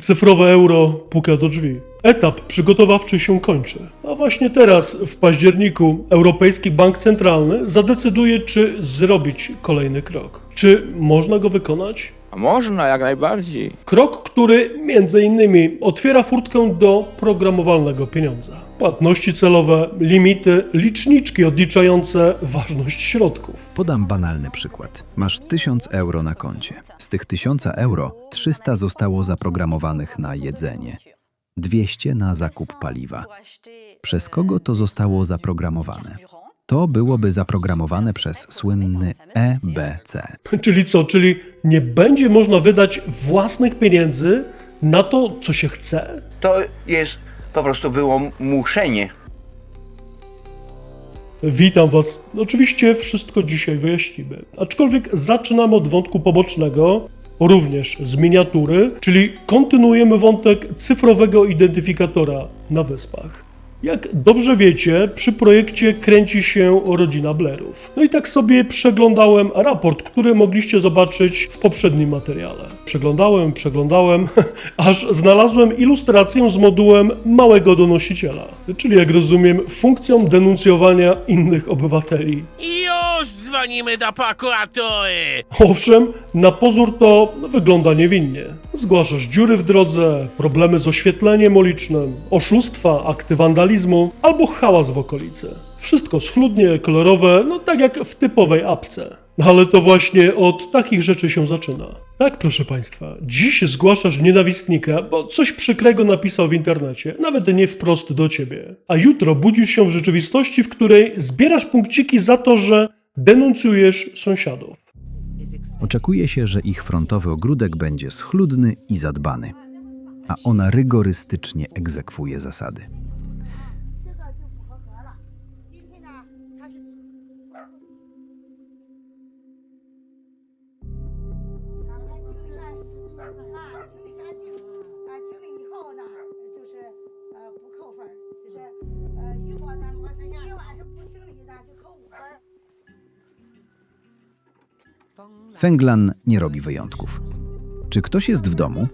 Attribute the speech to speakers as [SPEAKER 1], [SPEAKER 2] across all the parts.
[SPEAKER 1] Cyfrowe euro puka do drzwi. Etap przygotowawczy się kończy. A właśnie teraz, w październiku, Europejski Bank Centralny zadecyduje, czy zrobić kolejny krok. Czy można go wykonać?
[SPEAKER 2] A można, jak najbardziej.
[SPEAKER 1] Krok, który między innymi otwiera furtkę do programowalnego pieniądza. Płatności celowe, limity, liczniczki odliczające ważność środków.
[SPEAKER 3] Podam banalny przykład. Masz 1000 euro na koncie. Z tych 1000 euro 300 zostało zaprogramowanych na jedzenie, 200 na zakup paliwa. Przez kogo to zostało zaprogramowane? To byłoby zaprogramowane przez słynny EBC.
[SPEAKER 1] Czyli co? Czyli nie będzie można wydać własnych pieniędzy na to, co się chce?
[SPEAKER 4] To jest po prostu było muszenie.
[SPEAKER 1] Witam Was. Oczywiście wszystko dzisiaj wyjaśnimy. Aczkolwiek zaczynamy od wątku pobocznego, również z miniatury, czyli kontynuujemy wątek cyfrowego identyfikatora na wyspach. Jak dobrze wiecie, przy projekcie kręci się rodzina Blairów. No i tak sobie przeglądałem raport, który mogliście zobaczyć w poprzednim materiale. Przeglądałem, przeglądałem, aż znalazłem ilustrację z modułem małego donosiciela, czyli jak rozumiem funkcją denuncjowania innych obywateli.
[SPEAKER 5] Już dzwonimy do prokuratury!
[SPEAKER 1] Owszem, na pozór to wygląda niewinnie. Zgłaszasz dziury w drodze, problemy z oświetleniem ulicznym, oszustwa, akty wandalizmu albo hałas w okolicy. Wszystko schludnie, kolorowe, no tak jak w typowej apce. No Ale to właśnie od takich rzeczy się zaczyna. Tak, proszę Państwa, dziś zgłaszasz nienawistnika, bo coś przykrego napisał w internecie, nawet nie wprost do Ciebie. A jutro budzisz się w rzeczywistości, w której zbierasz punkciki za to, że denuncjujesz sąsiadów.
[SPEAKER 3] Oczekuje się, że ich frontowy ogródek będzie schludny i zadbany, a ona rygorystycznie egzekwuje zasady. Fenglan nie robi wyjątków. Czy ktoś jest w domu?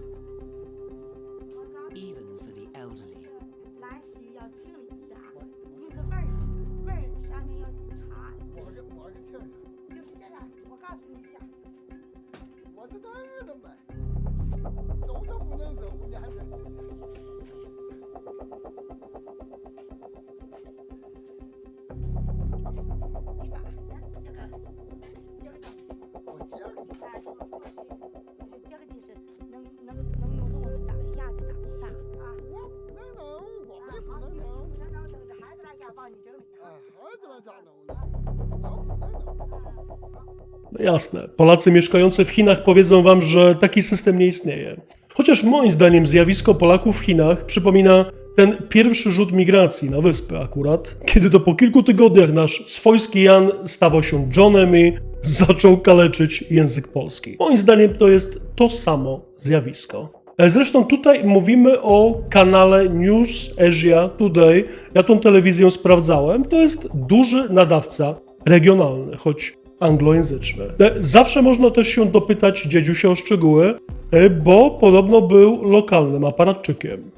[SPEAKER 1] Jasne, Polacy mieszkający w Chinach powiedzą wam, że taki system nie istnieje. Chociaż moim zdaniem zjawisko Polaków w Chinach przypomina ten pierwszy rzut migracji na wyspę akurat, kiedy to po kilku tygodniach nasz swojski Jan stawał się Johnem i zaczął kaleczyć język polski. Moim zdaniem to jest to samo zjawisko. E, Zresztą tutaj mówimy o kanale News Asia Today. Ja tą telewizję sprawdzałem. To jest duży nadawca regionalny, choć anglojęzyczny. E, Zawsze można też się dopytać dziedziusia o szczegóły, e, bo podobno był lokalnym aparatczykiem.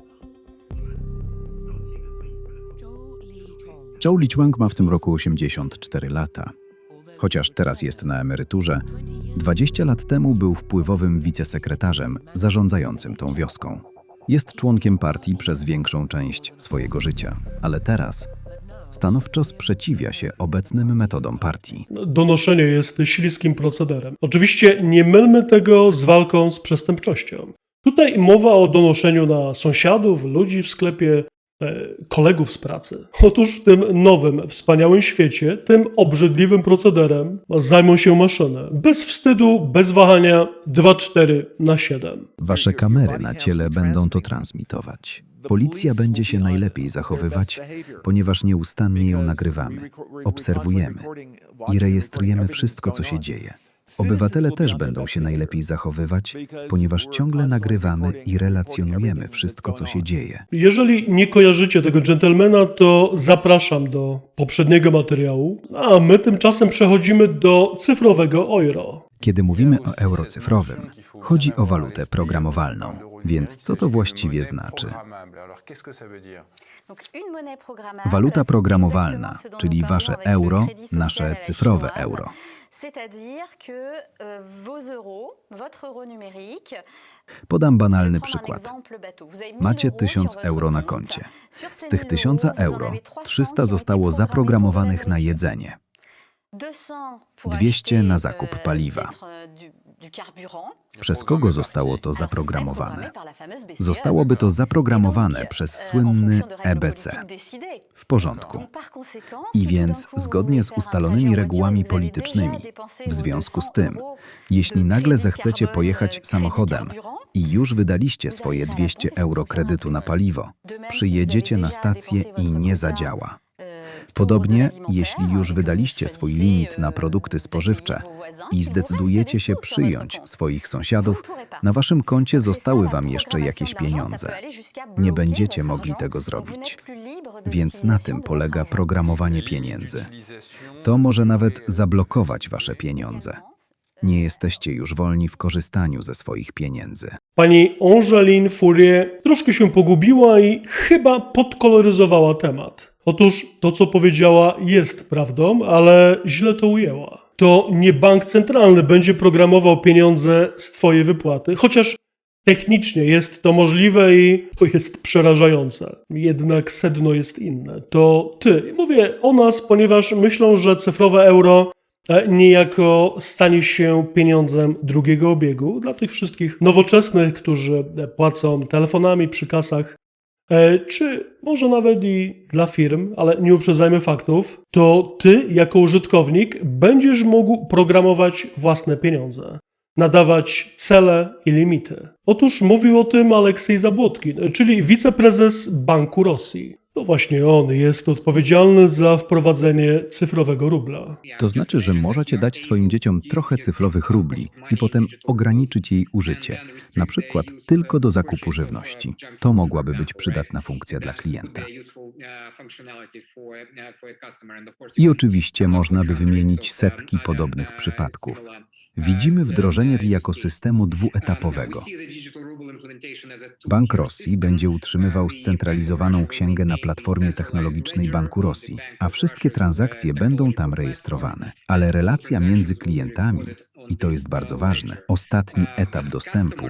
[SPEAKER 3] Zhou Lichuang ma w tym roku 84 lata. Chociaż teraz jest na emeryturze, 20 lat temu był wpływowym wicesekretarzem zarządzającym tą wioską. Jest członkiem partii przez większą część swojego życia, ale teraz stanowczo sprzeciwia się obecnym metodom partii.
[SPEAKER 1] Donoszenie jest śliskim procederem. Oczywiście nie mylmy tego z walką z przestępczością. Tutaj mowa o donoszeniu na sąsiadów, ludzi w sklepie, e, kolegów z pracy. Otóż w tym nowym, wspaniałym świecie, tym obrzydliwym procederem zajmą się maszyny. Bez wstydu, bez wahania 2-4 na 7.
[SPEAKER 3] Wasze kamery na ciele będą to transmitować. Policja będzie się najlepiej zachowywać, ponieważ nieustannie ją nagrywamy, obserwujemy i rejestrujemy wszystko, co się dzieje. Obywatele też będą się najlepiej zachowywać, ponieważ ciągle nagrywamy i relacjonujemy wszystko, co się dzieje.
[SPEAKER 1] Jeżeli nie kojarzycie tego dżentelmena, to zapraszam do poprzedniego materiału, a my tymczasem przechodzimy do cyfrowego euro.
[SPEAKER 3] Kiedy mówimy o euro cyfrowym, chodzi o walutę programowalną. Więc co to właściwie znaczy?
[SPEAKER 6] Waluta programowalna,
[SPEAKER 3] programowalna,
[SPEAKER 6] czyli wasze euro, nasze cyfrowe euro.
[SPEAKER 3] Podam banalny przykład. Macie 1000 euro na koncie. Z tych 1000 euro 300 zostało zaprogramowanych na jedzenie.
[SPEAKER 6] 200 na zakup paliwa.
[SPEAKER 3] Przez kogo zostało to zaprogramowane? Zostałoby to zaprogramowane przez słynny EBC. W porządku. I więc, zgodnie z ustalonymi regułami politycznymi, w związku z tym, jeśli nagle zechcecie pojechać samochodem i już wydaliście swoje 200 euro kredytu na paliwo, przyjedziecie na stację i nie zadziała. Podobnie, jeśli już wydaliście swój limit na produkty spożywcze i zdecydujecie się przyjąć swoich sąsiadów, na waszym koncie zostały wam jeszcze jakieś pieniądze. Nie będziecie mogli tego zrobić. Więc na tym polega programowanie pieniędzy. To może nawet zablokować wasze pieniądze. Nie jesteście już wolni w korzystaniu ze swoich pieniędzy.
[SPEAKER 1] Pani Angeline Fourier troszkę się pogubiła i chyba podkoloryzowała temat. Otóż to, co powiedziała, jest prawdą, ale źle to ujęła. To nie bank centralny będzie programował pieniądze z Twojej wypłaty, chociaż technicznie jest to możliwe i to jest przerażające. Jednak sedno jest inne. To Ty. Mówię o nas, ponieważ myślą, że cyfrowe euro e, niejako stanie się pieniądzem drugiego obiegu dla tych wszystkich nowoczesnych, którzy płacą telefonami przy kasach, czy może nawet i dla firm, ale nie uprzedzajmy faktów, to ty jako użytkownik będziesz mógł programować własne pieniądze. Nadawać cele i limity. Otóż mówił o tym Aleksiej Zabłotkin, czyli wiceprezes Banku Rosji. To właśnie on jest odpowiedzialny za wprowadzenie cyfrowego rubla.
[SPEAKER 3] To znaczy, że możecie dać swoim dzieciom trochę cyfrowych rubli i potem ograniczyć jej użycie, na przykład tylko do zakupu żywności. To mogłaby być przydatna funkcja dla klienta. I oczywiście można by wymienić setki podobnych przypadków. Widzimy wdrożenie jako systemu dwuetapowego. Bank Rosji będzie utrzymywał scentralizowaną księgę na platformie technologicznej Banku Rosji, a wszystkie transakcje będą tam rejestrowane. Ale relacja między klientami, i to jest bardzo ważne, ostatni etap dostępu,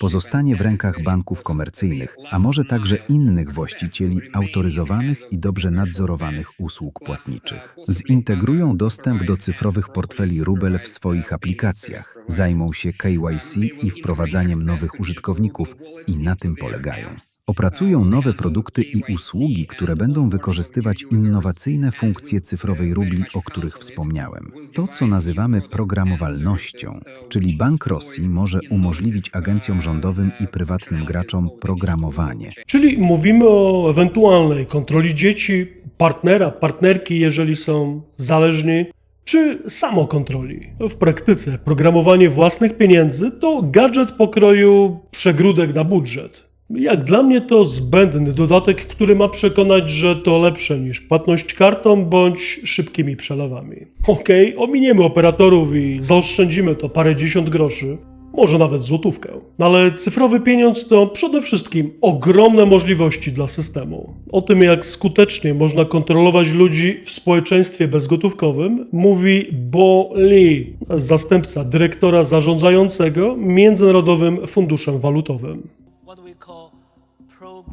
[SPEAKER 3] pozostanie w rękach banków komercyjnych, a może także innych właścicieli autoryzowanych i dobrze nadzorowanych usług płatniczych. Zintegrują dostęp do cyfrowych portfeli rubel w swoich aplikacjach, zajmą się KYC i wprowadzaniem nowych użytkowników i na tym polegają. Opracują nowe produkty i usługi, które będą wykorzystywać innowacyjne funkcje cyfrowej rubli, o których wspomniałem. To, co nazywamy programowalnością, czyli Bank Rosji może umożliwić agencjom rządowym i prywatnym graczom programowanie.
[SPEAKER 1] Czyli mówimy o ewentualnej kontroli dzieci, partnera, partnerki, jeżeli są zależni, czy samokontroli. W praktyce programowanie własnych pieniędzy to gadżet pokroju przegródek na budżet. Jak dla mnie to zbędny dodatek, który ma przekonać, że to lepsze niż płatność kartą bądź szybkimi przelewami. Okej, ominiemy operatorów i zaoszczędzimy to parę dziesiąt groszy, może nawet złotówkę. No ale cyfrowy pieniądz to przede wszystkim ogromne możliwości dla systemu. O tym, jak skutecznie można kontrolować ludzi w społeczeństwie bezgotówkowym, mówi Bo Lee, zastępca dyrektora zarządzającego Międzynarodowym Funduszem Walutowym.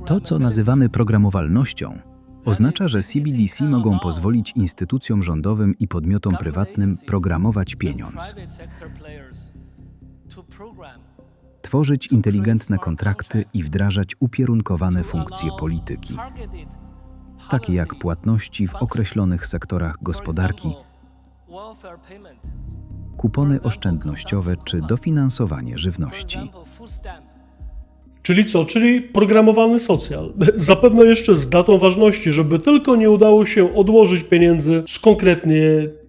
[SPEAKER 3] To, co nazywamy programowalnością, oznacza, że CBDC mogą pozwolić instytucjom rządowym i podmiotom prywatnym programować pieniądz, tworzyć inteligentne kontrakty i wdrażać ukierunkowane funkcje polityki, takie jak płatności w określonych sektorach gospodarki, kupony oszczędnościowe czy dofinansowanie żywności.
[SPEAKER 1] Czyli co? Czyli programowany socjal. Zapewne jeszcze z datą ważności, żeby tylko nie udało się odłożyć pieniędzy z konkretnie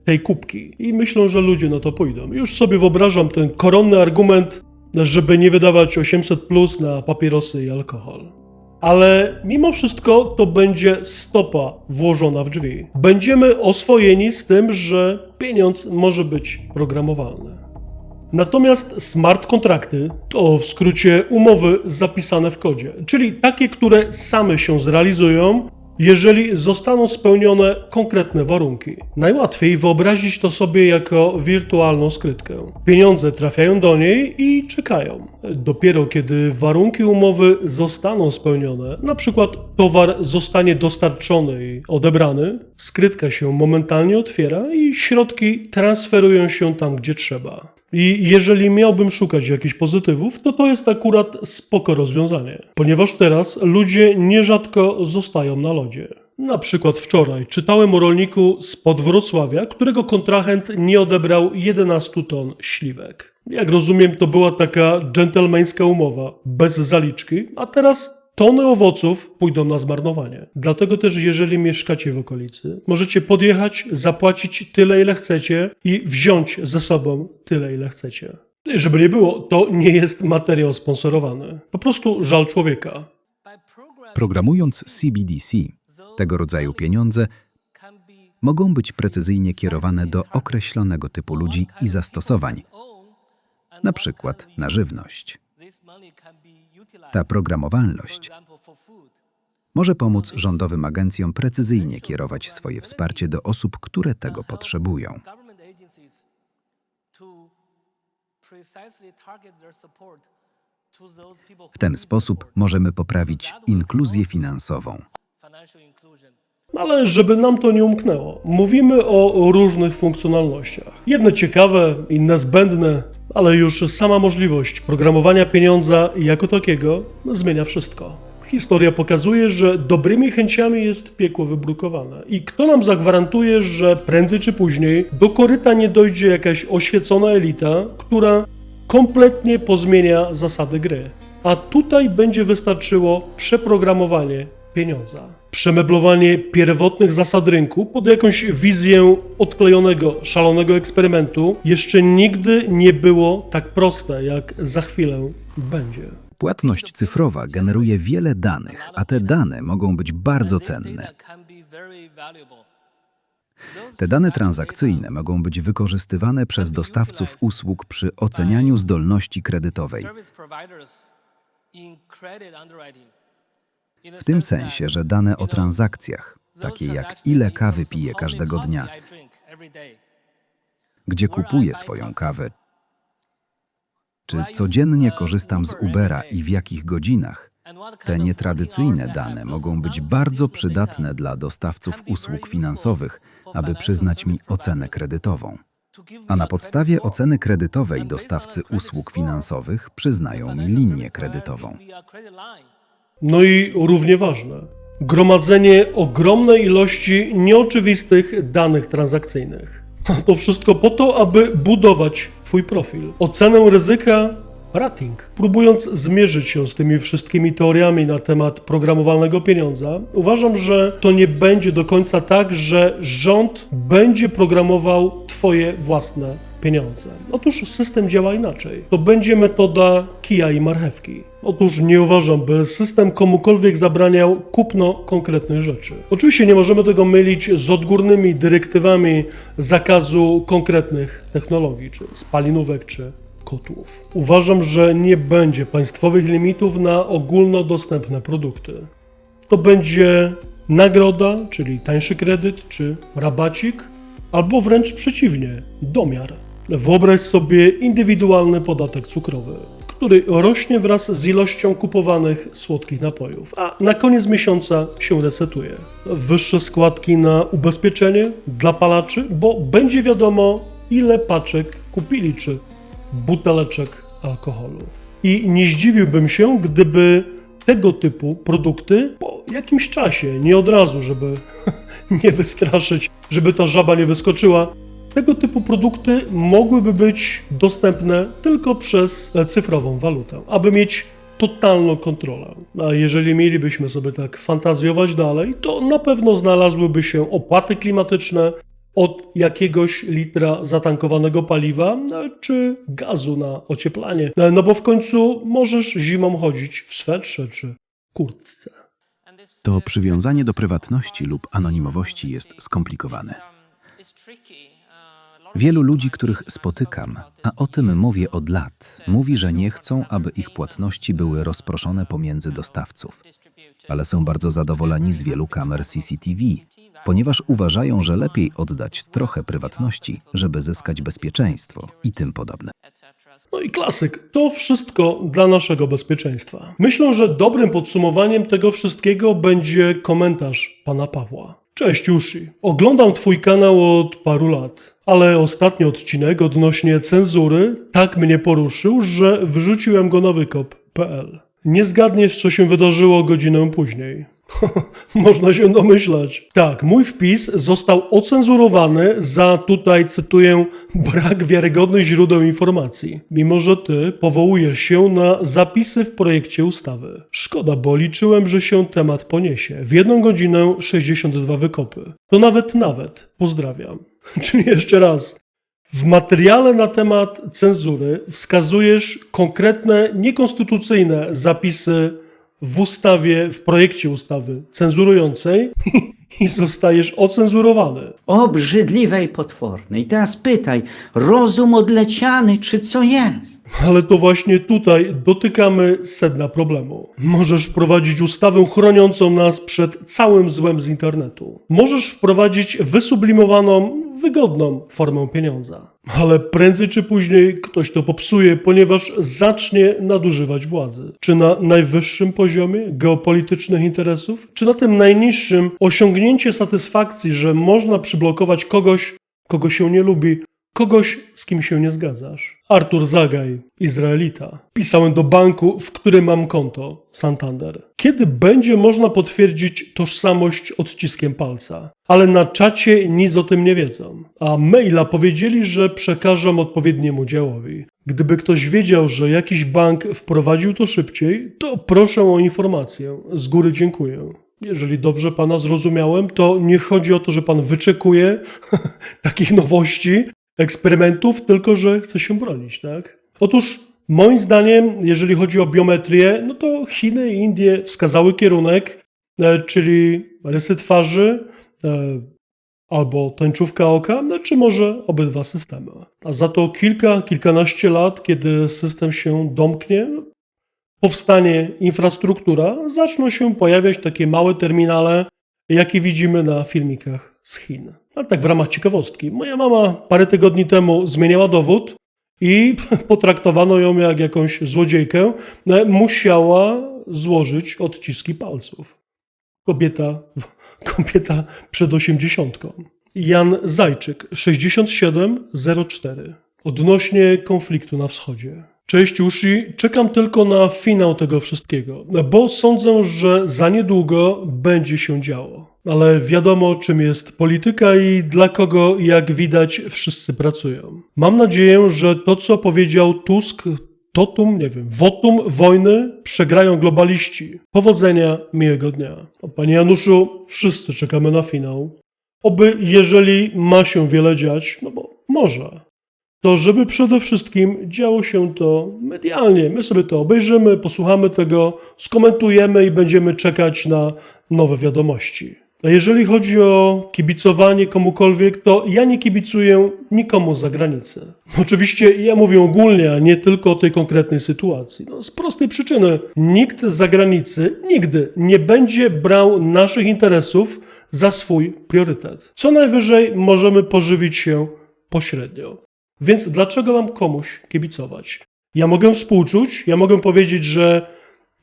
[SPEAKER 1] tej kubki. I myślę, że ludzie na to pójdą. Już sobie wyobrażam ten koronny argument, żeby nie wydawać 800 plus na papierosy i alkohol. Ale mimo wszystko to będzie stopa włożona w drzwi. Będziemy oswojeni z tym, że pieniądz może być programowalny. Natomiast smart kontrakty to w skrócie umowy zapisane w kodzie, czyli takie, które same się zrealizują, jeżeli zostaną spełnione konkretne warunki. Najłatwiej wyobrazić to sobie jako wirtualną skrytkę. Pieniądze trafiają do niej i czekają. Dopiero kiedy warunki umowy zostaną spełnione, na przykład towar zostanie dostarczony i odebrany, skrytka się momentalnie otwiera i środki transferują się tam, gdzie trzeba. I jeżeli miałbym szukać jakichś pozytywów, to to jest akurat spoko rozwiązanie, ponieważ teraz ludzie nierzadko zostają na lodzie. Na przykład wczoraj czytałem o rolniku spod Wrocławia, którego kontrahent nie odebrał 11 ton śliwek. Jak rozumiem, to była taka dżentelmeńska umowa, bez zaliczki, a teraz tony owoców pójdą na zmarnowanie. Dlatego też, jeżeli mieszkacie w okolicy, możecie podjechać, zapłacić tyle, ile chcecie i wziąć ze sobą tyle, ile chcecie. Żeby nie było, to nie jest materiał sponsorowany. Po prostu żal człowieka.
[SPEAKER 3] Programując CBDC, tego rodzaju pieniądze mogą być precyzyjnie kierowane do określonego typu ludzi i zastosowań, na przykład na żywność. Ta programowalność może pomóc rządowym agencjom precyzyjnie kierować swoje wsparcie do osób, które tego potrzebują. W ten sposób możemy poprawić inkluzję finansową.
[SPEAKER 1] Ale żeby nam to nie umknęło, mówimy o różnych funkcjonalnościach. Jedne ciekawe, inne zbędne, ale już sama możliwość programowania pieniądza jako takiego zmienia wszystko. Historia pokazuje, że dobrymi chęciami jest piekło wybrukowane. I kto nam zagwarantuje, że prędzej czy później do koryta nie dojdzie jakaś oświecona elita, która kompletnie pozmienia zasady gry. A tutaj będzie wystarczyło przeprogramowanie pieniądza. Przemeblowanie pierwotnych zasad rynku pod jakąś wizję odklejonego, szalonego eksperymentu jeszcze nigdy nie było tak proste, jak za chwilę będzie.
[SPEAKER 3] Płatność cyfrowa generuje wiele danych, a te dane mogą być bardzo cenne. Te dane transakcyjne mogą być wykorzystywane przez dostawców usług przy ocenianiu zdolności kredytowej. W tym sensie, że dane o transakcjach, takie jak ile kawy piję każdego dnia, gdzie kupuję swoją kawę, czy codziennie korzystam z Ubera i w jakich godzinach, te nietradycyjne dane mogą być bardzo przydatne dla dostawców usług finansowych, aby przyznać mi ocenę kredytową. A na podstawie oceny kredytowej dostawcy usług finansowych przyznają mi linię kredytową.
[SPEAKER 1] No i równie ważne, gromadzenie ogromnej ilości nieoczywistych danych transakcyjnych. To wszystko po to, aby budować Twój profil. Ocenę ryzyka, rating. Próbując zmierzyć się z tymi wszystkimi teoriami na temat programowalnego pieniądza, uważam, że to nie będzie do końca tak, że rząd będzie programował Twoje własne pieniądze. Otóż system działa inaczej. To będzie metoda kija i marchewki. Otóż nie uważam, by system komukolwiek zabraniał kupno konkretnych rzeczy. Oczywiście nie możemy tego mylić z odgórnymi dyrektywami zakazu konkretnych technologii, czy spalinówek, czy kotłów. Uważam, że nie będzie państwowych limitów na ogólnodostępne produkty. To będzie nagroda, czyli tańszy kredyt, czy rabacik, albo wręcz przeciwnie, domiar. Wyobraź sobie indywidualny podatek cukrowy, który rośnie wraz z ilością kupowanych słodkich napojów, a na koniec miesiąca się resetuje. Wyższe składki na ubezpieczenie dla palaczy, bo będzie wiadomo, ile paczek kupili, czy buteleczek alkoholu. I nie zdziwiłbym się, gdyby tego typu produkty po jakimś czasie, nie od razu, żeby nie wystraszyć, żeby ta żaba nie wyskoczyła, tego typu produkty mogłyby być dostępne tylko przez e, cyfrową walutę, aby mieć totalną kontrolę. A jeżeli mielibyśmy sobie tak fantazjować dalej, to na pewno znalazłyby się opłaty klimatyczne od jakiegoś litra zatankowanego paliwa e, czy gazu na ocieplanie. E, No bo w końcu możesz zimą chodzić w swetrze czy kurtce.
[SPEAKER 3] To przywiązanie do prywatności lub anonimowości jest skomplikowane. Wielu ludzi, których spotykam, a o tym mówię od lat, mówi, że nie chcą, aby ich płatności były rozproszone pomiędzy dostawców, ale są bardzo zadowoleni z wielu kamer CCTV, ponieważ uważają, że lepiej oddać trochę prywatności, żeby zyskać bezpieczeństwo i tym podobne.
[SPEAKER 1] No i klasyk. To wszystko dla naszego bezpieczeństwa. Myślę, że dobrym podsumowaniem tego wszystkiego będzie komentarz pana Pawła. Cześć Ushi. Oglądam twój kanał od paru lat, ale ostatni odcinek odnośnie cenzury tak mnie poruszył, że wrzuciłem go na wykop.pl. Nie zgadniesz, co się wydarzyło godzinę później. Można się domyślać. Tak, mój wpis został ocenzurowany za, tutaj cytuję, brak wiarygodnych źródeł informacji, mimo że ty powołujesz się na zapisy w projekcie ustawy. Szkoda, bo liczyłem, że się temat poniesie. W jedną godzinę 62 wykopy. To nawet, nawet. Pozdrawiam. Czyli jeszcze raz. W materiale na temat cenzury wskazujesz konkretne, niekonstytucyjne zapisy w ustawie, w projekcie ustawy cenzurującej i zostajesz ocenzurowany.
[SPEAKER 7] Obrzydliwe i potworne. I teraz pytaj, rozum odleciany, czy co jest?
[SPEAKER 1] Ale to właśnie tutaj dotykamy sedna problemu. Możesz wprowadzić ustawę chroniącą nas przed całym złem z internetu. Możesz wprowadzić wysublimowaną, wygodną formę pieniądza. Ale prędzej czy później ktoś to popsuje, ponieważ zacznie nadużywać władzy. Czy na najwyższym poziomie geopolitycznych interesów, czy na tym najniższym osiągnięcie satysfakcji, że można przyblokować kogoś, kogo się nie lubi, kogoś, z kim się nie zgadzasz. Artur Zagaj, Izraelita. Pisałem do banku, w którym mam konto, Santander. Kiedy będzie można potwierdzić tożsamość odciskiem palca? Ale na czacie nic o tym nie wiedzą. A maila powiedzieli, że przekażą odpowiedniemu działowi. Gdyby ktoś wiedział, że jakiś bank wprowadził to szybciej, to proszę o informację. Z góry dziękuję. Jeżeli dobrze pana zrozumiałem, to nie chodzi o to, że pan wyczekuje takich nowości, eksperymentów, tylko że chce się bronić, tak? Otóż moim zdaniem, jeżeli chodzi o biometrię, no to Chiny i Indie wskazały kierunek, e, czyli rysy twarzy e, albo tęczówka oka, no, czy może obydwa systemy. A za to kilka, kilkanaście lat, kiedy system się domknie, powstanie infrastruktura, zaczną się pojawiać takie małe terminale, jakie widzimy na filmikach z Chin. Ale tak w ramach ciekawostki. Moja mama parę tygodni temu zmieniała dowód i potraktowano ją jak jakąś złodziejkę. No, Musiała złożyć odciski palców. Kobieta, kobieta przed osiemdziesiątką. Jan Zajczyk, 6704. Odnośnie konfliktu na wschodzie. Cześć Ushi, czekam tylko na finał tego wszystkiego, bo sądzę, że za niedługo będzie się działo. Ale wiadomo, czym jest polityka i dla kogo, jak widać, wszyscy pracują. Mam nadzieję, że to, co powiedział Tusk, totum, nie wiem, wotum wojny przegrają globaliści. Powodzenia, miłego dnia. O, Panie Januszu, wszyscy czekamy na finał. Oby, jeżeli ma się wiele dziać, no bo może, to żeby przede wszystkim działo się to medialnie. My sobie to obejrzymy, posłuchamy tego, skomentujemy i będziemy czekać na nowe wiadomości. A jeżeli chodzi o kibicowanie komukolwiek, to ja nie kibicuję nikomu z zagranicy. Oczywiście ja mówię ogólnie, a nie tylko o tej konkretnej sytuacji. No, z prostej przyczyny nikt z zagranicy nigdy nie będzie brał naszych interesów za swój priorytet. Co najwyżej możemy pożywić się pośrednio. Więc dlaczego mam komuś kibicować? Ja mogę współczuć, ja mogę powiedzieć, że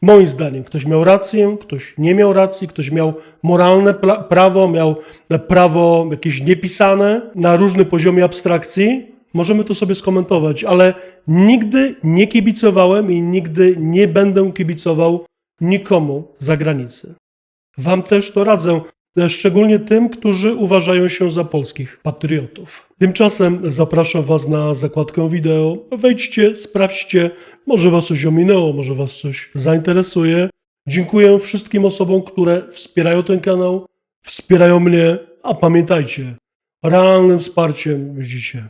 [SPEAKER 1] moim zdaniem ktoś miał rację, ktoś nie miał racji, ktoś miał moralne prawo, miał prawo jakieś niepisane na różnym poziomie abstrakcji. Możemy to sobie skomentować, ale nigdy nie kibicowałem i nigdy nie będę kibicował nikomu z zagranicy. Wam też to radzę, szczególnie tym, którzy uważają się za polskich patriotów. Tymczasem zapraszam Was na zakładkę wideo. Wejdźcie, sprawdźcie, może Was coś ominęło, może Was coś zainteresuje. Dziękuję wszystkim osobom, które wspierają ten kanał, wspierają mnie, a pamiętajcie, realnym wsparciem, widzicie,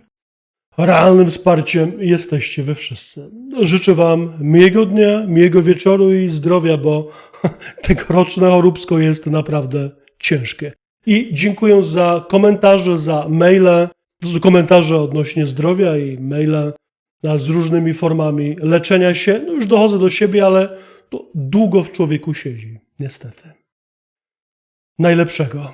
[SPEAKER 1] realnym wsparciem jesteście wy wszyscy. Życzę Wam miłego dnia, miłego wieczoru i zdrowia, bo tegoroczne choróbsko jest naprawdę ciężkie. I dziękuję za komentarze, za maile. Komentarze odnośnie zdrowia i maile z różnymi formami leczenia się. No już dochodzę do siebie, ale to długo w człowieku siedzi, niestety. Najlepszego.